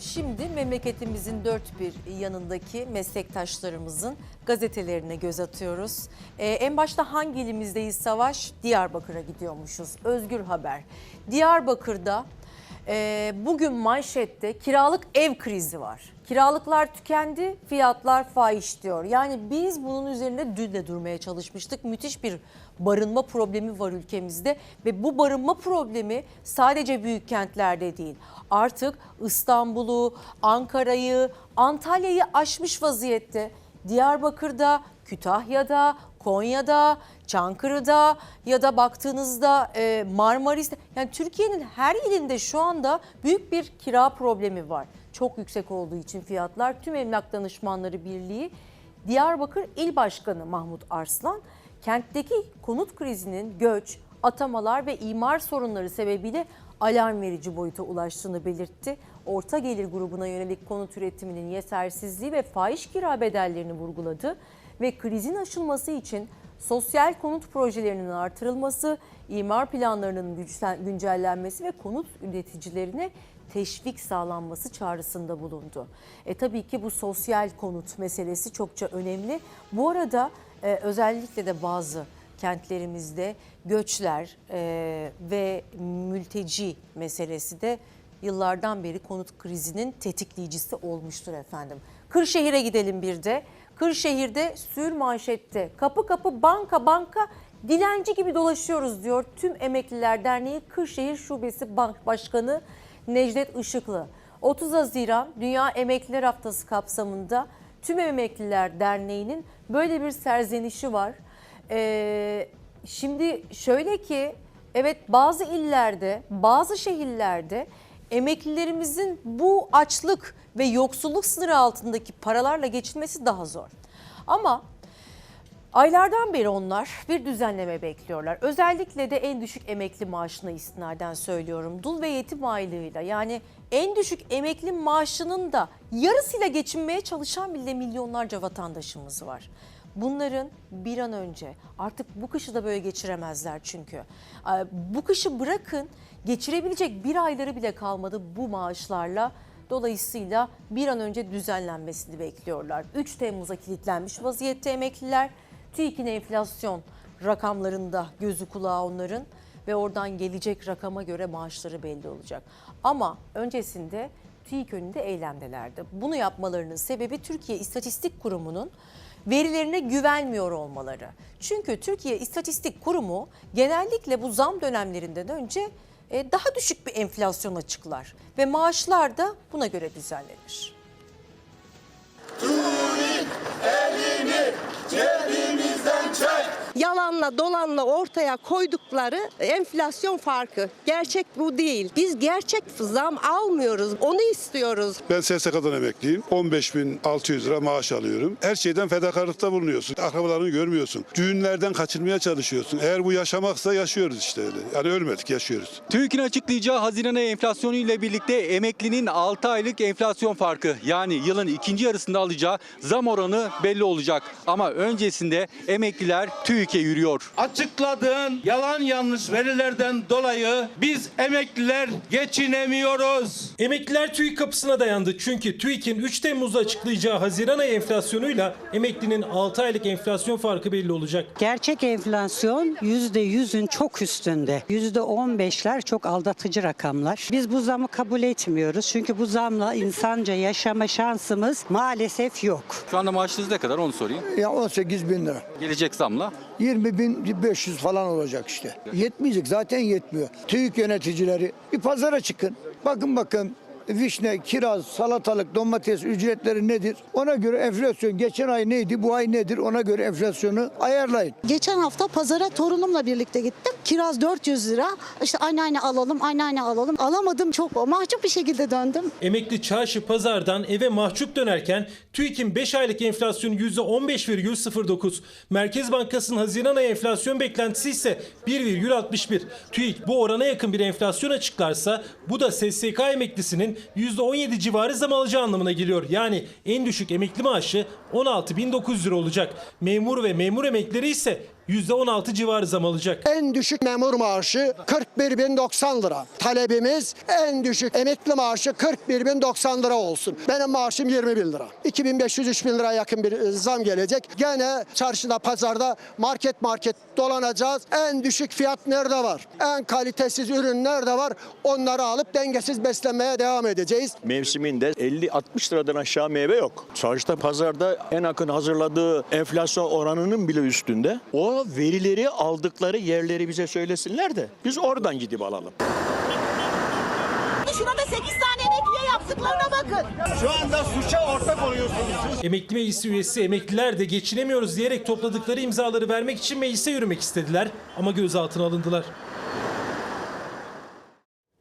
Şimdi memleketimizin dört bir yanındaki meslektaşlarımızın gazetelerine göz atıyoruz. Ee, en başta hangi ilimizdeyiz Savaş? Diyarbakır'a gidiyormuşuz. Özgür Haber. Diyarbakır'da e, bugün manşette kiralık ev krizi var. Kiralıklar tükendi, fiyatlar fahiş diyor. Yani biz bunun üzerinde dün de durmaya çalışmıştık. Müthiş bir barınma problemi var ülkemizde ve bu barınma problemi sadece büyük kentlerde değil. Artık İstanbul'u, Ankara'yı, Antalya'yı aşmış vaziyette. Diyarbakır'da, Kütahya'da, Konya'da, Çankırı'da ya da baktığınızda e, Marmaris'te yani Türkiye'nin her ilinde şu anda büyük bir kira problemi var. Çok yüksek olduğu için fiyatlar tüm Emlak Danışmanları Birliği Diyarbakır İl Başkanı Mahmut Arslan kentteki konut krizinin göç, atamalar ve imar sorunları sebebiyle alarm verici boyuta ulaştığını belirtti. Orta gelir grubuna yönelik konut üretiminin yetersizliği ve fahiş kira bedellerini vurguladı ve krizin aşılması için sosyal konut projelerinin artırılması, imar planlarının güncellenmesi ve konut üreticilerine teşvik sağlanması çağrısında bulundu. E tabii ki bu sosyal konut meselesi çokça önemli. Bu arada e, özellikle de bazı kentlerimizde göçler e, ve mülteci meselesi de yıllardan beri konut krizinin tetikleyicisi olmuştur efendim. Kırşehir'e gidelim bir de. Kırşehir'de sür manşette kapı kapı banka banka dilenci gibi dolaşıyoruz diyor tüm Emekliler Derneği Kırşehir Şubesi Bank Başkanı Necdet Işıklı. 30 Haziran Dünya Emekliler Haftası kapsamında Tüm Emekliler Derneği'nin böyle bir serzenişi var. Ee, şimdi şöyle ki evet bazı illerde, bazı şehirlerde emeklilerimizin bu açlık ve yoksulluk sınırı altındaki paralarla geçinmesi daha zor. Ama Aylardan beri onlar bir düzenleme bekliyorlar. Özellikle de en düşük emekli maaşına istinaden söylüyorum. Dul ve yetim aylığıyla yani en düşük emekli maaşının da yarısıyla geçinmeye çalışan bile milyonlarca vatandaşımız var. Bunların bir an önce artık bu kışı da böyle geçiremezler çünkü. Ee, Bu kışı bırakın geçirebilecek bir ayları bile kalmadı bu maaşlarla. Dolayısıyla bir an önce düzenlenmesini bekliyorlar. 3 Temmuz'a kilitlenmiş vaziyette emekliler. TÜİK'in enflasyon rakamlarında gözü kulağı onların ve oradan gelecek rakama göre maaşları belli olacak. Ama öncesinde TÜİK önünde eylemdelerdi. Bunu yapmalarının sebebi Türkiye İstatistik Kurumu'nun verilerine güvenmiyor olmaları. Çünkü Türkiye İstatistik Kurumu genellikle bu zam dönemlerinden önce e, daha düşük bir enflasyon açıklar ve maaşlar da buna göre düzenlenir. Yalanla dolanla ortaya koydukları enflasyon farkı. Gerçek bu değil. Biz gerçek zam almıyoruz. Onu istiyoruz. Ben SSK'dan emekliyim. 15.600 lira maaş alıyorum. Her şeyden fedakarlıkta bulunuyorsun. Akrabalarını görmüyorsun. Düğünlerden kaçırmaya çalışıyorsun. Eğer bu yaşamaksa yaşıyoruz işte öyle. Yani ölmedik yaşıyoruz. TÜİK'in açıklayacağı Haziran ayı enflasyonu ile birlikte emeklinin 6 aylık enflasyon farkı yani yılın ikinci yarısında alacağı zam oranı belli olacak. Ama öncesinde emekliler TÜİK'e yürüyor. Açıkladığın yalan yanlış verilerden dolayı biz emekliler geçinemiyoruz. Emekliler TÜİK kapısına dayandı. Çünkü TÜİK'in 3 Temmuz'da açıklayacağı Haziran ayı enflasyonuyla emeklinin 6 aylık enflasyon farkı belli olacak. Gerçek enflasyon %100'ün çok üstünde. %15'ler çok aldatıcı rakamlar. Biz bu zamı kabul etmiyoruz. Çünkü bu zamla insanca yaşama şansımız maalesef yok. Şu anda maaşınız ne kadar onu sorayım. Ya 18 bin lira. Gelecek zamla 20 bin 500 falan olacak işte. Yetmeyecek zaten yetmiyor. TÜİK yöneticileri bir pazara çıkın. Bakın bakın vişne, kiraz, salatalık, domates ücretleri nedir? Ona göre enflasyon geçen ay neydi, bu ay nedir? Ona göre enflasyonu ayarlayın. Geçen hafta pazara torunumla birlikte gittim. Kiraz 400 lira. İşte anneanne alalım, anneanne alalım. Alamadım çok mahcup bir şekilde döndüm. Emekli çarşı pazardan eve mahcup dönerken TÜİK'in 5 aylık enflasyonu %15,09. Merkez Bankası'nın Haziran ayı enflasyon beklentisi ise 1,61. TÜİK bu orana yakın bir enflasyon açıklarsa bu da SSK emeklisinin %17 civarı zam alacağı anlamına geliyor. Yani en düşük emekli maaşı 16.900 lira olacak. Memur ve memur emeklileri ise %16 civarı zam alacak. En düşük memur maaşı 41.090 lira. Talebimiz en düşük emekli maaşı 41.090 lira olsun. Benim maaşım 20 bin lira. 2500-3000 lira yakın bir e, zam gelecek. Gene çarşıda, pazarda market market dolanacağız. En düşük fiyat nerede var? En kalitesiz ürün nerede var? Onları alıp dengesiz beslenmeye devam edeceğiz. mevsiminde 50-60 liradan aşağı meyve yok. Çarşıda pazarda en akın hazırladığı enflasyon oranının bile üstünde. O verileri aldıkları yerleri bize söylesinler de biz oradan gidip alalım. Şurada 8 tane emekliye yaptıklarına bakın. Şu anda suça ortak oluyorsunuz. Emekli Meclisi üyesi emekliler de geçinemiyoruz diyerek topladıkları imzaları vermek için meclise yürümek istediler ama gözaltına alındılar.